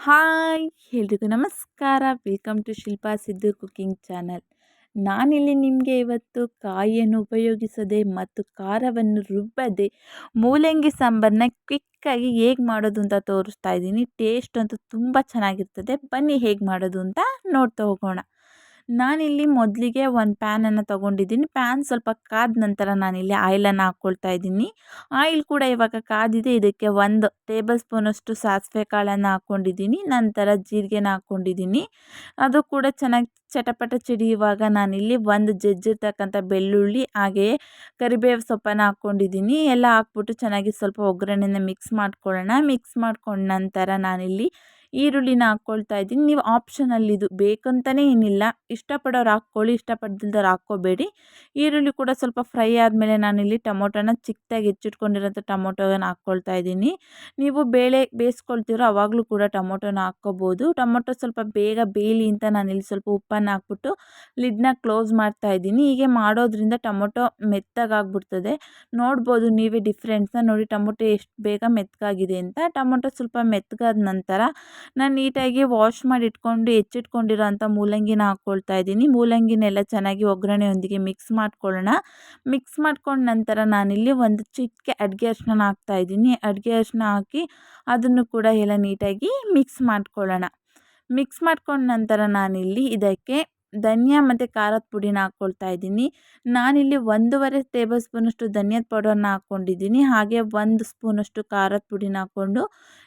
Hi ಎಲ್ರಿಗೂ ನಮಸ್ಕಾರ. Welcome to Shilpa Siddu cooking channel. ನಾನಿಲ್ಲಿ ನಿಮಗೆ ಇವತ್ತು ಕಾಯಿಯನ್ನು ಉಪಯೋಗಿಸದೆ ಮತ್ತು ಖಾರವನ್ನು ರುಬ್ಬದೆ ಮೂಲಂಗಿ ಸಾಂಬಾರನ್ನ ಕ್ವಿಕ್ಕಾಗಿ ಹೇಗೆ ಮಾಡೋದು ಅಂತ ತೋರಿಸ್ತಾ ಇದ್ದೀನಿ. ಟೇಸ್ಟ್ ಅಂತೂ ತುಂಬ ಚೆನ್ನಾಗಿರ್ತದೆ. ಬನ್ನಿ ಹೇಗೆ ಮಾಡೋದು ಅಂತ ನೋಡ್ತಾ ಹೋಗೋಣ. ನಾನಿಲ್ಲಿ ಮೊದಲಿಗೆ ಒಂದು ಪ್ಯಾನನ್ನು ತೊಗೊಂಡಿದ್ದೀನಿ. ಪ್ಯಾನ್ ಸ್ವಲ್ಪ ಕಾದ ನಂತರ ನಾನಿಲ್ಲಿ ಆಯಿಲನ್ನು ಹಾಕ್ಕೊಳ್ತಾ ಇದ್ದೀನಿ. ಆಯಿಲ್ ಕೂಡ ಇವಾಗ ಕಾದಿದೆ. ಇದಕ್ಕೆ ಒಂದು ಟೇಬಲ್ ಸ್ಪೂನಷ್ಟು ಸಾಸಿವೆ ಕಾಳನ್ನು ಹಾಕ್ಕೊಂಡಿದ್ದೀನಿ ನಂತರ ಜೀರಿಗೆನ ಹಾಕ್ಕೊಂಡಿದ್ದೀನಿ ಅದು ಕೂಡ ಚೆನ್ನಾಗಿ ಚಟಪಟ ಚಿಡಿಯುವಾಗ ನಾನಿಲ್ಲಿ ಒಂದು ಜಜ್ಜಿರ್ತಕ್ಕಂಥ ಬೆಳ್ಳುಳ್ಳಿ ಹಾಗೆಯೇ ಕರಿಬೇವು ಸೊಪ್ಪನ್ನು ಹಾಕ್ಕೊಂಡಿದ್ದೀನಿ ಎಲ್ಲ ಹಾಕ್ಬಿಟ್ಟು ಚೆನ್ನಾಗಿ ಸ್ವಲ್ಪ ಒಗ್ಗರಣೆನ ಮಿಕ್ಸ್ ಮಾಡ್ಕೊಳ್ಳೋಣ. ಮಿಕ್ಸ್ ಮಾಡ್ಕೊಂಡ ನಂತರ ನಾನಿಲ್ಲಿ ಈರುಳ್ಳಿನ ಹಾಕ್ಕೊಳ್ತಾ ಇದ್ದೀನಿ. ನೀವು ಆಪ್ಷನಲ್ ಇದು ಬೇಕಂತಲೇ ಏನಿಲ್ಲ. ಇಷ್ಟಪಡೋರು ಹಾಕ್ಕೊಳ್ಳಿ ಇಷ್ಟಪಡ್ದಿಲ್ದವ್ರು ಹಾಕ್ಕೋಬೇಡಿ. ಈರುಳ್ಳಿ ಕೂಡ ಸ್ವಲ್ಪ ಫ್ರೈ ಆದಮೇಲೆ ನಾನಿಲ್ಲಿ ಟೊಮೊಟೊನ ಚಿಕ್ಕದಾಗಿ ಹೆಚ್ಚಿಟ್ಕೊಂಡಿರೋಂಥ ಟೊಮೊಟೊನ ಹಾಕ್ಕೊಳ್ತಾ ಇದ್ದೀನಿ. ನೀವು ಬೇಳೆ ಬೇಯಿಸ್ಕೊಳ್ತೀರೋ ಆವಾಗಲೂ ಕೂಡ ಟೊಮೊಟೊನ ಹಾಕ್ಕೋಬೋದು. ಟೊಮೊಟೊ ಸ್ವಲ್ಪ ಬೇಗ ಬೇಯಲಿ ಅಂತ ನಾನಿಲ್ಲಿ ಸ್ವಲ್ಪ ಉಪ್ಪನ್ನು ಹಾಕ್ಬಿಟ್ಟು ಲಿಡ್ನ ಕ್ಲೋಸ್ ಮಾಡ್ತಾ ಇದ್ದೀನಿ. ಹೀಗೆ ಮಾಡೋದ್ರಿಂದ ಟೊಮೊಟೊ ಮೆತ್ತಗಾಗ್ಬಿಡ್ತದೆ. ನೋಡ್ಬೋದು ನೀವೇ ಡಿಫ್ರೆನ್ಸ್ನ ನೋಡಿ ಟೊಮೊಟೊ ಎಷ್ಟು ಬೇಗ ಮೆತ್ತಗಾಗಿದೆ ಅಂತ. ಟೊಮೊಟೊ ಸ್ವಲ್ಪ ಮೆತ್ತಗಾದ ನಂತರ ನಾನು ನೀಟಾಗಿ ವಾಶ್ ಮಾಡಿ ಇಟ್ಕೊಂಡು ಹೆಚ್ಚಿಟ್ಕೊಂಡಿರೋ ಅಂಥ ಮೂಲಂಗಿನ ಹಾಕ್ಕೊಳ್ತಾ ಇದ್ದೀನಿ. ಮೂಲಂಗಿನೆಲ್ಲ ಚೆನ್ನಾಗಿ ಒಗ್ಗರಣೆಯೊಂದಿಗೆ ಮಿಕ್ಸ್ ಮಾಡ್ಕೊಳ್ಳೋಣ. ಮಿಕ್ಸ್ ಮಾಡ್ಕೊಂಡ ನಂತರ ನಾನಿಲ್ಲಿ ಒಂದು ಚಿಕ್ಕೆ ಅಡುಗೆ ಅರಿಶಿನ ಹಾಕ್ತಾ ಇದ್ದೀನಿ. ಅಡುಗೆ ಅರಿಶಿನ ಹಾಕಿ ಅದನ್ನು ಕೂಡ ಎಲ್ಲ ನೀಟಾಗಿ ಮಿಕ್ಸ್ ಮಾಡ್ಕೊಳ್ಳೋಣ. ಮಿಕ್ಸ್ ಮಾಡ್ಕೊಂಡ ನಂತರ ನಾನಿಲ್ಲಿ ಇದಕ್ಕೆ ಧನಿಯಾ ಮತ್ತು ಖಾರದ ಪುಡಿನ ಹಾಕ್ಕೊಳ್ತಾ ಇದ್ದೀನಿ. ನಾನಿಲ್ಲಿ ಒಂದೂವರೆ ಟೇಬಲ್ ಸ್ಪೂನಷ್ಟು ಧನಿಯಾದ ಪೌಡರ್ನ ಹಾಕ್ಕೊಂಡಿದ್ದೀನಿ ಹಾಗೆ ಒಂದು ಸ್ಪೂನಷ್ಟು ಖಾರದ ಪುಡಿನ ಹಾಕ್ಕೊಂಡು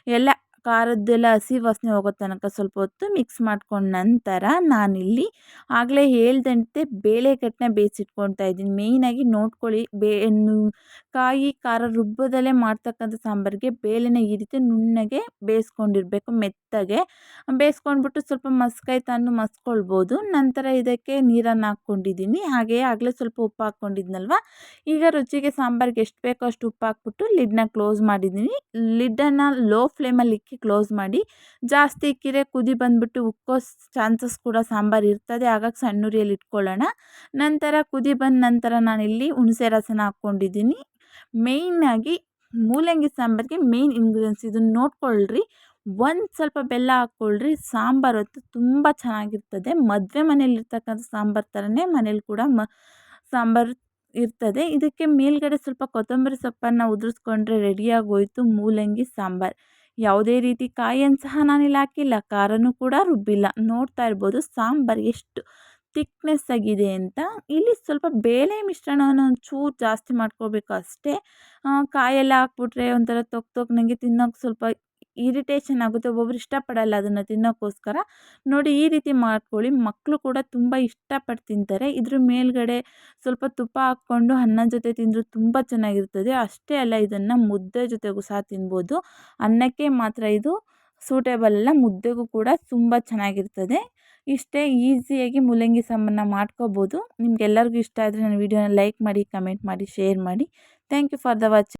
ಎಲ್ಲ ಖಾರದ್ದೆಲ್ಲ ಹಸಿ ವಾಸನೆ ಹೋಗೋ ತನಕ ಸ್ವಲ್ಪ ಹೊತ್ತು ಮಿಕ್ಸ್ ಮಾಡ್ಕೊಂಡ ನಂತರ ನಾನಿಲ್ಲಿ ಆಗಲೇ ಹೇಳ್ದಂತೆ ಬೇಳೆಕಟ್ಟನ್ನ ಬೇಯಿಸಿಟ್ಕೊಳ್ತಾ ಇದ್ದೀನಿ. ಮೇಯ್ನಾಗಿ ನೋಡ್ಕೊಳ್ಳಿ, ಬೇ ಕಾಯಿ, ಖಾರ ರುಬ್ಬದಲ್ಲೇ ಮಾಡ್ತಕ್ಕಂಥ ಸಾಂಬಾರಿಗೆ ಬೇಳೆನ ಈ ರೀತಿ ನುಣ್ಣಗೆ ಬೇಯಿಸ್ಕೊಂಡಿರಬೇಕು, ಮೆತ್ತಗೆ. ಬೇಯಿಸ್ಕೊಂಡ್ಬಿಟ್ಟು ಸ್ವಲ್ಪ ಮಸ್ಕಾಯಿ ತಂದು ಮಸ್ಕೊಳ್ಬೋದು. ನಂತರ ಇದಕ್ಕೆ ನೀರನ್ನು ಹಾಕ್ಕೊಂಡಿದ್ದೀನಿ. ಹಾಗೆಯೇ ಆಗಲೇ ಸ್ವಲ್ಪ ಉಪ್ಪು ಹಾಕ್ಕೊಂಡಿದ್ನಲ್ವ? ಈಗ ರುಚಿಗೆ ಸಾಂಬಾರಿಗೆ ಎಷ್ಟು ಬೇಕೋ ಅಷ್ಟು ಉಪ್ಪು ಹಾಕ್ಬಿಟ್ಟು ಲಿಡ್ನ ಕ್ಲೋಸ್ ಮಾಡಿದ್ದೀನಿ. ಲಿಡ್ಡನ್ನು ಲೋ ಫ್ಲೇಮಲ್ಲಿ ಇಕ್ಕಿ ಕ್ಲೋಸ್ ಮಾಡಿ, ಜಾಸ್ತಿ ಇಕ್ಕಿದ್ರೆ ಕುದಿ ಬಂದುಬಿಟ್ಟು ಉಕ್ಕೋ ಚಾನ್ಸಸ್ ಕೂಡ ಸಾಂಬಾರು ಇರ್ತದೆ. ಹಾಗಾಗಿ ಸಣ್ಣ ಉರಿಯಲ್ಲಿ ಇಟ್ಕೊಳ್ಳೋಣ. ನಂತರ ಕುದಿ ಬಂದ ನಂತರ ನಾನಿಲ್ಲಿ ಹುಣಸೆ ರಸನ ಹಾಕ್ಕೊಂಡಿದ್ದೀನಿ. ಮೇಯ್ನಾಗಿ ಮೂಲಂಗಿ ಸಾಂಬಾರಿಗೆ ಮೇಯ್ನ್ ಇಂಗ್ರೀಡಿಯೆಂಟ್ಸ್ ಇದನ್ನು ನೋಡ್ಕೊಳ್ಳ್ರಿ ಒಂದು ಸ್ವಲ್ಪ ಬೆಲ್ಲ ಹಾಕ್ಕೊಳ್ಳ್ರಿ ಸಾಂಬಾರು ಹೊತ್ತು ತುಂಬ ಚೆನ್ನಾಗಿರ್ತದೆ. ಮದುವೆ ಮನೇಲಿರ್ತಕ್ಕಂಥ ಸಾಂಬಾರು ಥರನೇ ಮನೇಲಿ ಕೂಡ ಮ, ಸಾಂಬಾರು ಇರ್ತದೆ. ಇದಕ್ಕೆ ಮೇಲ್ಗಡೆ ಸ್ವಲ್ಪ ಕೊತ್ತಂಬರಿ ಸೊಪ್ಪನ್ನು ಉದುರಿಸ್ಕೊಂಡ್ರೆ ರೆಡಿಯಾಗೋಯಿತು ಮೂಲಂಗಿ ಸಾಂಬಾರು. ಯಾವುದೇ ರೀತಿ ಕಾಯಿಯನ್ನು ಸಹ ನಾನಿಲ್ಲಿ ಹಾಕಿಲ್ಲ. ಖಾರನೂ ಕೂಡ ರುಬ್ಬಿಲ್ಲ. ನೋಡ್ತಾ ಇರ್ಬೋದು ಸಾಂಬಾರು ಎಷ್ಟು ತಿಕ್ನೆಸ್ ಆಗಿದೆ ಅಂತ. ಇಲ್ಲಿ ಸ್ವಲ್ಪ ಬೇಳೆ ಮಿಶ್ರಣವನ್ನು ಒಂಚೂರು ಜಾಸ್ತಿ ಮಾಡ್ಕೋಬೇಕು ಅಷ್ಟೇ. ಕಾಯೆಲ್ಲ ಹಾಕ್ಬಿಟ್ರೆ ಒಂಥರ ತೊಕ್ ತೊಕ್ ನನಗೆ ತಿನ್ನೋಕೆ ಸ್ವಲ್ಪ ಇರಿಟೇಷನ್ ಆಗುತ್ತೆ, ಒಬ್ಬೊಬ್ರು ಇಷ್ಟಪಡಲ್ಲ ಅದನ್ನು ತಿನ್ನೋಕ್ಕೋಸ್ಕರ. ನೋಡಿ ಈ ರೀತಿ ಮಾಡ್ಕೊಳ್ಳಿ ಮಕ್ಕಳು ಕೂಡ ತುಂಬ ಇಷ್ಟಪಟ್ಟು ತಿಂತಾರೆ. ಇದ್ರ ಮೇಲ್ಗಡೆ ಸ್ವಲ್ಪ ತುಪ್ಪ ಹಾಕ್ಕೊಂಡು ಅನ್ನದ ಜೊತೆ ತಿಂದರೂ ತುಂಬ ಚೆನ್ನಾಗಿರ್ತದೆ. ಅಷ್ಟೇ ಅಲ್ಲ, ಇದನ್ನು ಮುದ್ದೆ ಜೊತೆಗೂ ಸಹ ತಿನ್ಬೋದು. ಅನ್ನಕ್ಕೆ ಮಾತ್ರ ಇದು ಸೂಟೇಬಲ್ ಅಲ್ಲ, ಮುದ್ದೆಗೂ ಕೂಡ ತುಂಬ ಚೆನ್ನಾಗಿರ್ತದೆ. ಇಷ್ಟೇ ಈಸಿಯಾಗಿ ಮೂಲಂಗಿ ಸಾಂಬಾರನ್ನ ಮಾಡ್ಕೋಬೋದು. ನಿಮ್ಗೆಲ್ಲರಿಗೂ ಇಷ್ಟ ಆದರೆ ನನ್ನ ವಿಡಿಯೋನ ಲೈಕ್ ಮಾಡಿ, ಕಮೆಂಟ್ ಮಾಡಿ, ಶೇರ್ ಮಾಡಿ. Thank you for the watching